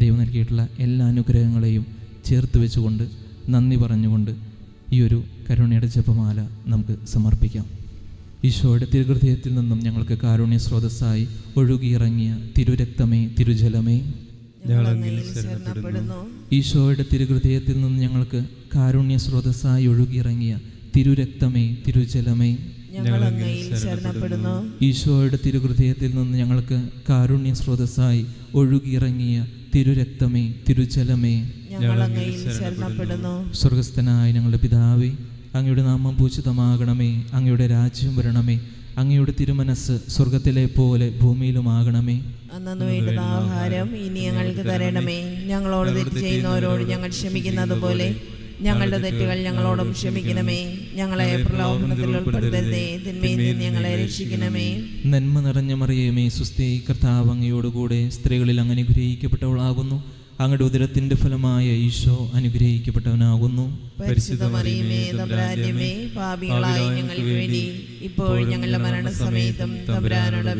ദൈവം നൽകിയിട്ടുള്ള എല്ലാ അനുഗ്രഹങ്ങളെയും ചേർത്ത് വെച്ചുകൊണ്ട് നന്ദി പറഞ്ഞുകൊണ്ട് ഈ ഒരു കരുണയുടെ ജപമാല നമുക്ക് സമർപ്പിക്കാം. ഈശോയുടെ തിരുഹൃദയത്തിൽ നിന്നും ഞങ്ങൾക്ക് കാരുണ്യ സ്രോതസ്സായി ഒഴുകിയിറങ്ങിയ തിരുരക്തമേ തിരുജലമേ. ഈശോയുടെ തിരുഹൃദയത്തിൽ നിന്നും ഞങ്ങൾക്ക് കാരുണ്യ സ്രോതസ്സായി ഒഴുകിയിറങ്ങിയ തിരുരക്തമേ തിരുജലമേ. ഞങ്ങൾ അങ്ങയിൽ ശരണപ്പെടുന്നു. ഈശോയുടെ തിരുഹൃദയത്തിൽ നിന്ന് ഞങ്ങൾക്ക് കാരുണ്യ സ്രോതസ്സായി ഒഴുകിയിറങ്ങിയ തിരുരക്തമേ തിരുജലമേ. സ്വർഗസ്ഥനായ ഞങ്ങളുടെ പിതാവേ അങ്ങയുടെ നാമം പൂജിതമാകണമേ അങ്ങയുടെ രാജ്യം വരണമേ അങ്ങയുടെ തിരുമനസ് സ്വർഗത്തിലെ പോലെ ഭൂമിയിലുമാകണമേ. ആഹാരം ഇനി ഞങ്ങൾക്ക് തരണമേ. ഞങ്ങളോട് തെറ്റ് ചെയ്യുന്നവരോട് ഞങ്ങൾ ക്ഷമിക്കുന്നത് പോലെ ഞങ്ങളുടെ തെറ്റുകൾ ഞങ്ങളോടും ക്ഷമിക്കണമേ. ഞങ്ങളെ പ്രലോഭനത്തിൽ ഉൾപ്പെടുത്തരുതേ. തിന്മയിൽ നിന്ന് ഞങ്ങളെ രക്ഷിക്കണമേ. നന്മ നിറഞ്ഞ മറിയമേ സുസ്ഥി കർത്താവ് അങ്ങയോടുകൂടെ സ്ത്രീകളിൽ അങ്ങ് അനുഗ്രഹിക്കപ്പെട്ടവളാകുന്നു. അങ്ങയുടെ ഉദരത്തിന്റെ ഫലമായ ഈശോ അനുഗ്രഹിക്കപ്പെട്ടവനാകുന്നു. തമ്പുരാന്യമേ പാപികളായ ഞങ്ങൾക്ക് വേണ്ടി ഇപ്പോൾ ഞങ്ങളുടെ മരണസമയത്തും തമ്പുരാനോട്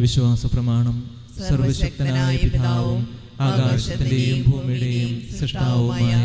വിശ്വാസ പ്രമാണം സർവശക്തനായ പിതാവും ആകാശത്തിന്റെയും ഭൂമിയുടെയും സൃഷ്ടാവുമായ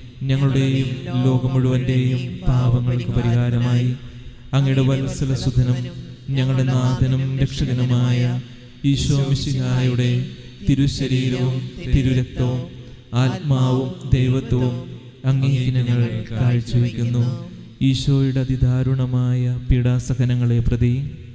ഞങ്ങളുടെയും ലോകം മുഴുവന്റെയും പാപങ്ങൾക്ക് പരിഹാരമായി അങ്ങയുടെ വത്സല സുധനം ഞങ്ങളുടെ നാഥനും രക്ഷകനുമായ ഈശോ മിശിഹായുടെ തിരുശരീരവും തിരുരക്തവും ആത്മാവും ദൈവത്വവും അങ്ങേക്ക് ഞങ്ങൾ കാഴ്ചവെക്കുന്നു. ഈശോയുടെ അതിദാരുണമായ പീഡാസഹനങ്ങളെ പ്രതി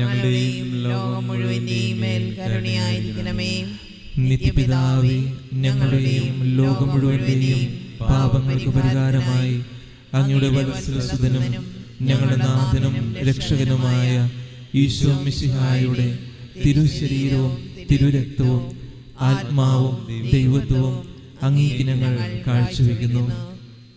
ഞങ്ങളുടെയും ലോകം മുഴുവന്റെയും മേൽ കരുണയായിരിക്കണമേ. നിത്യപിതാവേ ഞങ്ങളുടെയും ലോകം മുഴുവന്റെയും പാപങ്ങൾക്ക് പരിഹാരമായി അങ്ങയുടെ വത്സരസുതനും ഞങ്ങളുടെ നാഥനും രക്ഷകനുമായ ഈശോ മിശിഹായുടെ തിരുശരീരവും തിരുരക്തവും ആത്മാവും ദൈവത്വവും അങ്ങേക്ക് ഞങ്ങൾ കാഴ്ചവെക്കുന്നു.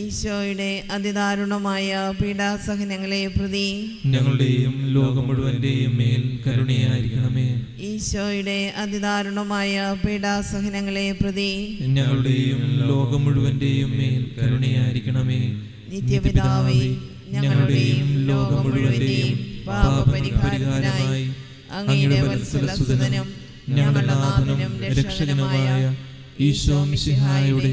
ഈശോയുടെ അതിദാരുണമായ പീഡാസഹനങ്ങളെ പ്രതി ഞങ്ങളുടെയും ലോകം മുഴുവന്റെയും മേൽ കരുണയായിരിക്കണമേ. ഈശോയുടെ അതിദാരുണമായ പീഡാസഹനങ്ങളെ പ്രതി ഞങ്ങളുടെയും ലോകം മുഴുവന്റെയും മേൽ കരുണയായിരിക്കണമേ. നിത്യപിതാവേ ഞങ്ങളുടെയും ലോകം മുഴുവന്റെയും പാപപരിഹാരമായി അങ്ങയുടെ വത്സലസുതനും ഞങ്ങളുടെ നാഥനും രക്ഷകനുമായ ഈശോ മിശിഹായുടെ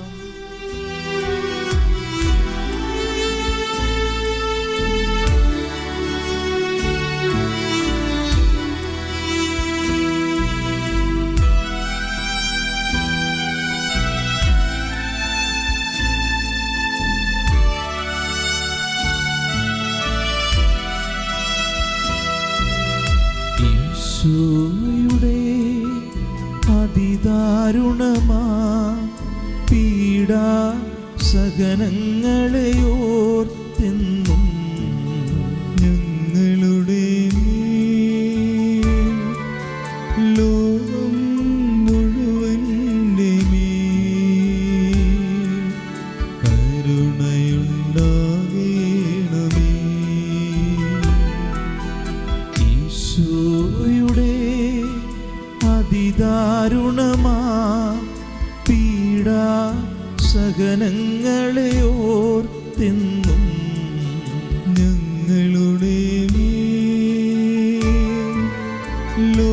സഹനങ്ങളെ ഓർത്തെന്നും ഞങ്ങളുടെ ലോകം ലോകം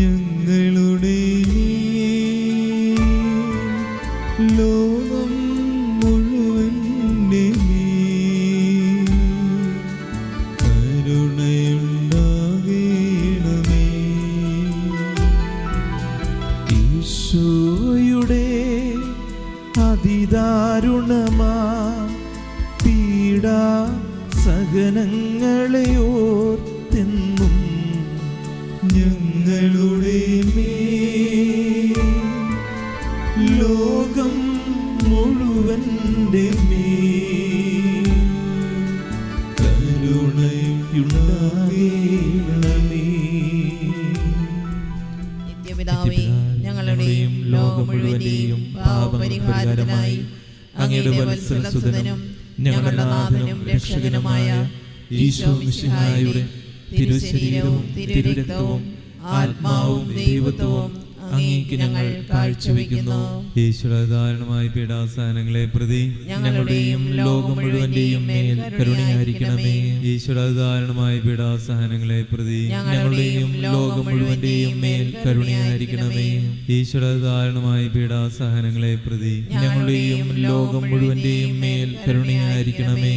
ഞങ്ങളുടെ തിരുശരീരവും തിരുരക്തവും ആത്മാവും ദൈവത്വവും അങ്ങേക്ക് ഞങ്ങൾ കാഴ്ചവെക്കുന്നു. ഈശ്വരധാരണമായ പീഡാസനങ്ങളെ പ്രതി ഞങ്ങളുടെയും ലോകം മുഴുവന്റെയും മേൽ കരുണയായിരിക്കണമേ. ഈശ്വരധാരണമായ പീഡാസഹനങ്ങളെ പ്രതി ഞങ്ങളുടെയും ലോകം മുഴുവന്റെയും മേൽ കരുണയായിരിക്കണമേ. ഈശ്വരധാരണമായ പീഡാസഹനങ്ങളെ പ്രതി ഞങ്ങളുടെയും ലോകം മുഴുവന്റെയും മേൽ കരുണയായിരിക്കണമേ.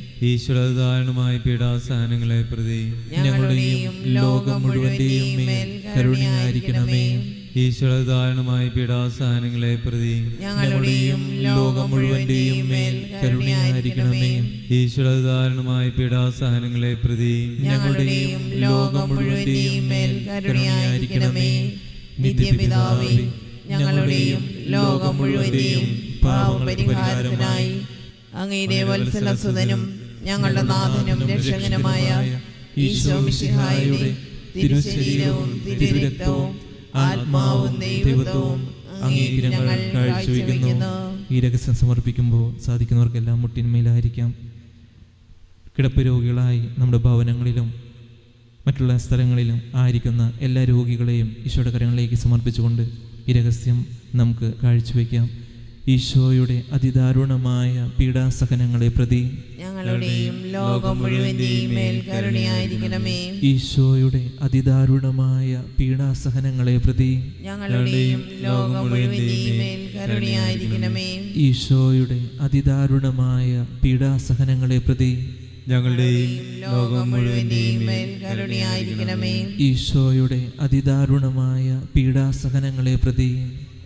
ഈശ്വരധാരണമായ പീഡാസഹനങ്ങളെ പ്രതി ഞങ്ങളുടെയും ലോകം മുഴുവന്റെയും മേൽ കരുണയായിരിക്കണമേ. ഈശ്വരധാരണമായ പീഡാസഹനങ്ങളെ പ്രതി ഞങ്ങളുടെയും ലോകം മുഴുവന്റെയും മേൽ കരുണയായിരിക്കണമേ. ഈശ്വരധാരണമായ പീഡാസഹനങ്ങളെ പ്രതി ഞങ്ങളുടെയും ലോകം മുഴുവന്റെയും മേൽ കരുണയായിരിക്കണമേ. നിത്യപിതാവേ ഞങ്ങളുടെയും ലോകം മുഴുവന്റെയും പാപപരിഹാരത്തിനായി അങ്ങയുടെ വത്സലസുതനും ഞങ്ങളുടെ നാഥനും രക്ഷകനുമായ ഈശോ മിശിഹായുടെ തിരുശരീരവും തിരുരക്തവും ആത്മാവും ദൈവത്വവും അങ്ങേക്ക് ഞങ്ങൾ കാഴ്ചവെക്കുന്നു. ഈ രഹസ്യം സമർപ്പിക്കുമ്പോൾ സാധിക്കുന്നവർക്കെല്ലാം മുട്ടിന്മേലായിരിക്കാം. കിടപ്പ് രോഗികളായി നമ്മുടെ ഭവനങ്ങളിലും മറ്റുള്ള സ്ഥലങ്ങളിലും ആയിരിക്കുന്ന എല്ലാ രോഗികളെയും ഈശോയുടെ കരങ്ങളിലേക്ക് സമർപ്പിച്ചുകൊണ്ട് ഈ രഹസ്യം നമുക്ക് കാഴ്ചവെക്കാം. ഈശോയുടെ അതിദാരുണമായ പീഡാസഹനങ്ങളെ പ്രതി ഞങ്ങളുടെയും ലോകം മുഴുവന്റെയും മേൽ കരുണയായിരിക്കണമേ. ഈശോയുടെ അതിദാരുണമായ പീഡാസഹനങ്ങളെ പ്രതി ഞങ്ങളുടെയും ലോകം മുഴുവന്റെയും മേൽ കരുണയായിരിക്കണമേ. ഈശോയുടെ അതിദാരുണമായ പീഡാസഹനങ്ങളെ പ്രതി ഞങ്ങളുടെയും ലോകം മുഴുവന്റെയും മേൽ കരുണയായിരിക്കണമേ. ഈശോയുടെ അതിദാരുണമായ പീഡാസഹനങ്ങളെ പ്രതി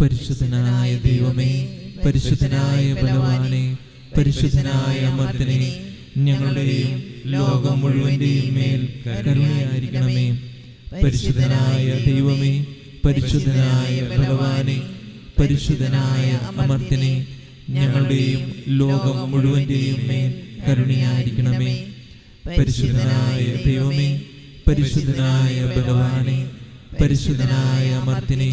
പരിശുദ്ധനായ ദൈവമേ പരിശുദ്ധനായ ബലവാനെ പരിശുദ്ധനായ അമർത്തനെ ഞങ്ങളുടെയും ലോകം മുഴുവന്റെയും മേൽ കരുണയായിരിക്കണമേ. പരിശുദ്ധനായ ദൈവമേ പരിശുദ്ധനായ ബലവാനെ പരിശുദ്ധനായ അമർത്തിനെ ഞങ്ങളുടെയും ലോകം മുഴുവന്റെയും മേൽ കരുണയായിരിക്കണമേ. പരിശുദ്ധനായ ദൈവമേ പരിശുദ്ധനായ ഭഗവാനെ പരിശുദ്ധനായ അമർത്തിനെ